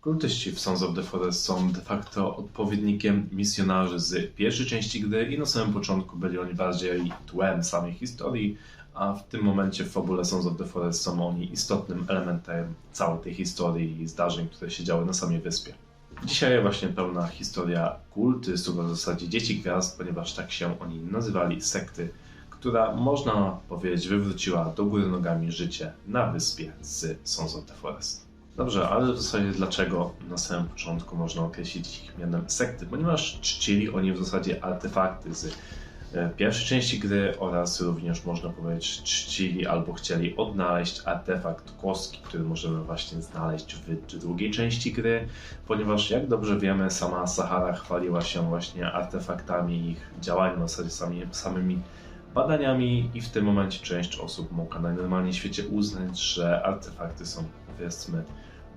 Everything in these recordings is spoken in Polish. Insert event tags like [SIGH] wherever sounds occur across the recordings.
Kultyści w Sons of the Forest są de facto odpowiednikiem misjonarzy z pierwszej części gry i na samym początku byli oni bardziej tłem samej historii, a w tym momencie w fabule Sons of the Forest są oni istotnym elementem całej tej historii i zdarzeń, które się działy na samej wyspie. Dzisiaj właśnie pełna historia kultystów, a w zasadzie dzieci gwiazd, ponieważ tak się oni nazywali, sekty, która można powiedzieć wywróciła do góry nogami życie na wyspie z Sons of the Forest. Dobrze, ale w zasadzie dlaczego na samym początku można określić ich mianem sekty? Ponieważ czcili oni w zasadzie artefakty z e, pierwszej części gry oraz również można powiedzieć czcili albo chcieli odnaleźć artefakt kostki, który możemy właśnie znaleźć w drugiej części gry, ponieważ jak dobrze wiemy sama Sahara chwaliła się właśnie artefaktami ich działań, w zasadzie sami, samymi badaniami i w tym momencie część osób mogła najnormalniej w świecie uznać, że artefakty są powiedzmy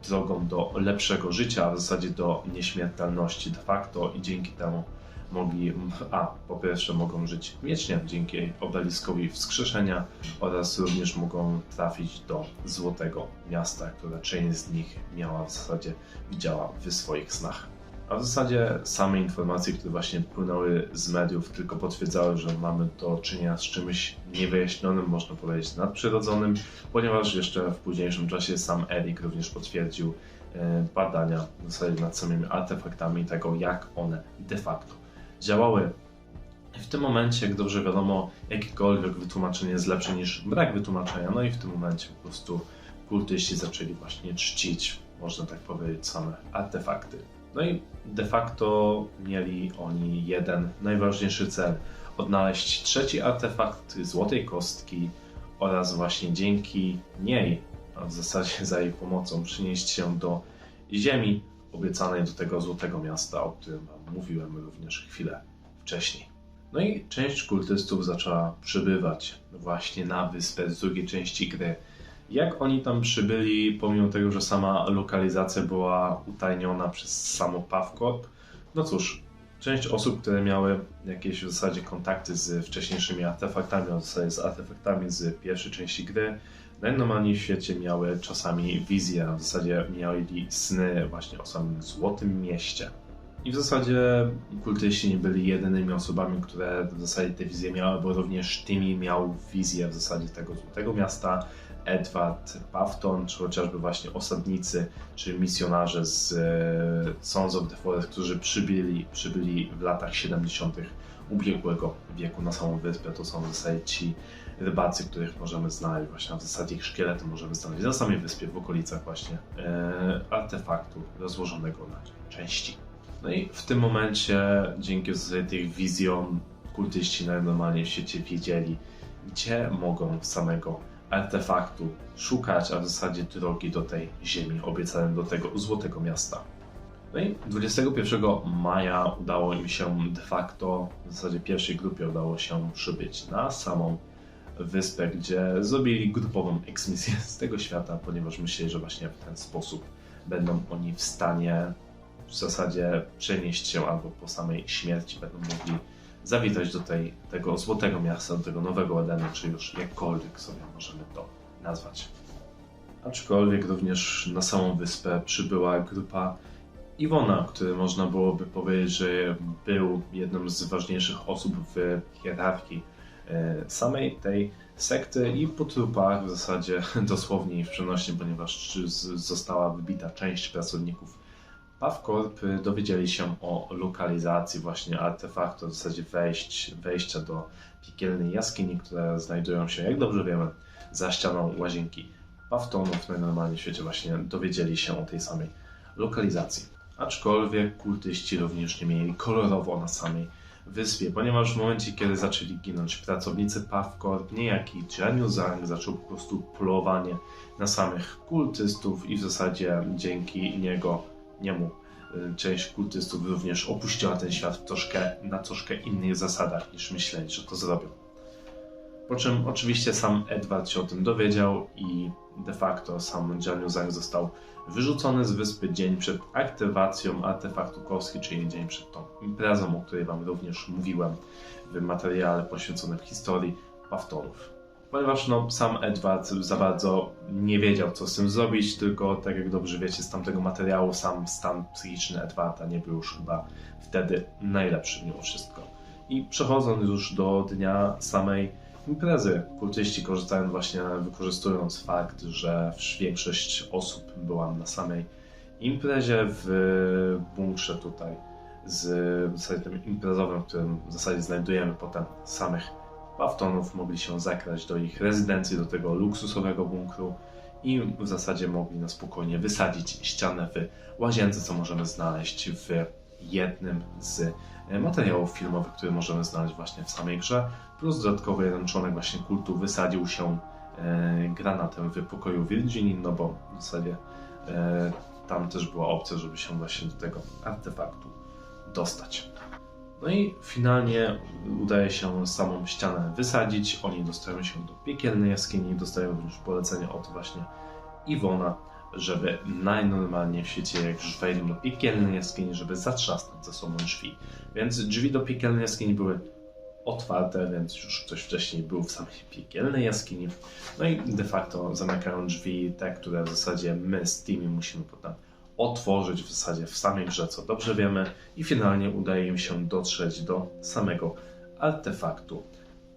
drogą do lepszego życia, a w zasadzie do nieśmiertelności de facto i dzięki temu mogli, a po pierwsze mogą żyć wiecznie dzięki obeliskowi wskrzeszenia oraz również mogą trafić do Złotego Miasta, które część z nich miała w zasadzie, widziała w swoich snach. A w zasadzie same informacje, które właśnie płynęły z mediów, tylko potwierdzały, że mamy do czynienia z czymś niewyjaśnionym, można powiedzieć nadprzyrodzonym, ponieważ jeszcze w późniejszym czasie sam Eric również potwierdził e, badania w zasadzie nad samymi artefaktami tego, jak one de facto działały. W tym momencie, jak dobrze wiadomo, jakiekolwiek wytłumaczenie jest lepsze niż brak wytłumaczenia, no i w tym momencie po prostu kultyści zaczęli właśnie czcić, można tak powiedzieć, same artefakty. No i de facto mieli oni jeden najważniejszy cel: odnaleźć trzeci artefakt złotej kostki oraz właśnie dzięki niej, a w zasadzie za jej pomocą, przynieść się do ziemi obiecanej do tego złotego miasta, o którym Wam mówiłem również chwilę wcześniej. No i część kultystów zaczęła przybywać właśnie na wyspę z drugiej części gry jak oni tam przybyli, pomimo tego, że sama lokalizacja była utajniona przez samo Pawcorp? No cóż, część osób, które miały jakieś w zasadzie kontakty z wcześniejszymi artefaktami, z artefaktami z pierwszej części gry, najnormalniej w świecie miały czasami wizje, a w zasadzie mieli sny właśnie o samym Złotym Mieście. I w zasadzie kultyści nie byli jedynymi osobami, które w zasadzie te wizje miały, bo również Timmy miał wizję w zasadzie tego Złotego Miasta, Edward Pafton, czy chociażby właśnie osadnicy, czy misjonarze z e, Sons of the Forest, którzy przybyli, przybyli w latach 70. ubiegłego wieku na samą wyspę. To są w zasadzie ci rybacy, których możemy znaleźć, właśnie w zasadzie ich szkielety możemy znaleźć na samej wyspie, w okolicach właśnie e, artefaktu rozłożonego na części. No i w tym momencie, dzięki w zasadzie tych wizjom, kultyści najnormalniej w świecie wiedzieli, gdzie mogą samego artefaktu szukać, a w zasadzie drogi do tej ziemi obiecanej do tego złotego miasta. No i 21 maja udało im się de facto, w zasadzie pierwszej grupie udało się przybyć na samą wyspę, gdzie zrobili grupową eksmisję z tego świata, ponieważ myśleli, że właśnie w ten sposób będą oni w stanie w zasadzie przenieść się albo po samej śmierci będą mogli zawitać do tej, tego złotego miasta, do tego nowego Edenu, czy już jakkolwiek sobie możemy to nazwać. Aczkolwiek również na samą wyspę przybyła grupa Iwona, który można byłoby powiedzieć, że był jedną z ważniejszych osób w hierarchii e, samej tej sekty i po trupach w zasadzie [LAUGHS] dosłownie i w przenośni, ponieważ została wybita część pracowników PawCorp dowiedzieli się o lokalizacji właśnie artefaktu, w zasadzie wejść, wejścia do piekielnej jaskini, które znajdują się, jak dobrze wiemy, za ścianą łazienki Pawtonów. Najnormalniej w świecie właśnie dowiedzieli się o tej samej lokalizacji. Aczkolwiek kultyści również nie mieli kolorowo na samej wyspie, ponieważ w momencie, kiedy zaczęli ginąć pracownicy PawCorp, niejaki Jianyu Zhang zaczął po prostu polowanie na samych kultystów i w zasadzie dzięki niego niemu y, część kultystów również opuściła ten świat troszkę, na troszkę innych zasadach niż myśleli, że to zrobią. Po czym oczywiście sam Edward się o tym dowiedział i de facto sam Zhang został wyrzucony z wyspy dzień przed aktywacją artefaktu Kowski, czyli dzień przed tą imprezą, o której Wam również mówiłem w materiale poświęconym historii Pawtonów. Ponieważ no, sam Edward za bardzo nie wiedział, co z tym zrobić, tylko tak jak dobrze wiecie z tamtego materiału, sam stan psychiczny Edwarda nie był już chyba wtedy najlepszy mimo wszystko. I przechodząc już do dnia samej imprezy, kultyści korzystają właśnie, wykorzystując fakt, że większość osób była na samej imprezie w bunkrze tutaj, z tym imprezowym, w którym w zasadzie znajdujemy potem samych Baftonów, mogli się zakrać do ich rezydencji, do tego luksusowego bunkru i w zasadzie mogli na spokojnie wysadzić ścianę w łazience, co możemy znaleźć w jednym z materiałów filmowych, które możemy znaleźć właśnie w samej grze. Plus dodatkowo jeden członek właśnie kultu wysadził się e, granatem w pokoju Virginii, no bo w zasadzie e, tam też była opcja, żeby się właśnie do tego artefaktu dostać. No i finalnie udaje się samą ścianę wysadzić. Oni dostają się do piekielnej jaskini, dostają również polecenie od właśnie Iwona, żeby najnormalniej w świecie, jak już wejdą do piekielnej jaskini, żeby zatrzasnąć za sobą drzwi. Więc drzwi do piekielnej jaskini były otwarte, więc już ktoś wcześniej był w samej piekielnej jaskini. No i de facto zamykają drzwi, te, które w zasadzie my z Timmy musimy potem otworzyć w zasadzie w samej grze, co dobrze wiemy, i finalnie udaje im się dotrzeć do samego artefaktu.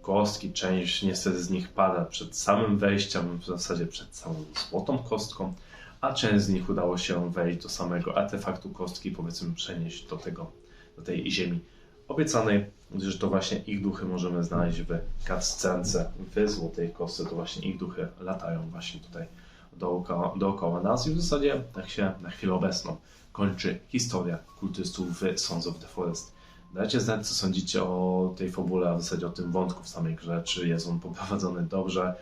Kostki, część niestety z nich pada przed samym wejściem, w zasadzie przed samą złotą kostką, a część z nich udało się wejść do samego artefaktu kostki, powiedzmy przenieść do tego, do tej ziemi obiecanej, gdyż to właśnie ich duchy możemy znaleźć w cutscence w Złotej Kostce, to właśnie ich duchy latają właśnie tutaj dookoła, dookoła nas i w zasadzie tak się na chwilę obecną kończy historia kultystów w Sons of the Forest. Dajcie znać, co sądzicie o tej fabule, a w zasadzie o tym wątku w samej grze, czy jest on poprowadzony dobrze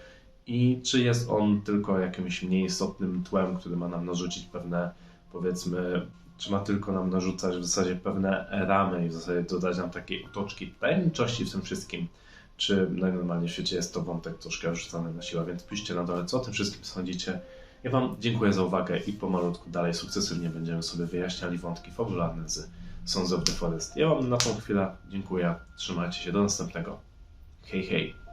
i czy jest on tylko jakimś mniej istotnym tłem, który ma nam narzucić pewne, powiedzmy, czy ma tylko nam narzucać w zasadzie pewne ramy i w zasadzie dodać nam takiej otoczki tajemniczości w tym wszystkim, czy najnormalniej w świecie jest to wątek troszkę rzucany na siłę, więc piszcie na dole, co o tym wszystkim sądzicie. Ja Wam dziękuję za uwagę i pomalutku dalej sukcesywnie będziemy sobie wyjaśniali wątki fabularne z Sons of the Forest. Ja Wam na tą chwilę dziękuję, trzymajcie się, do następnego. Hej, hej.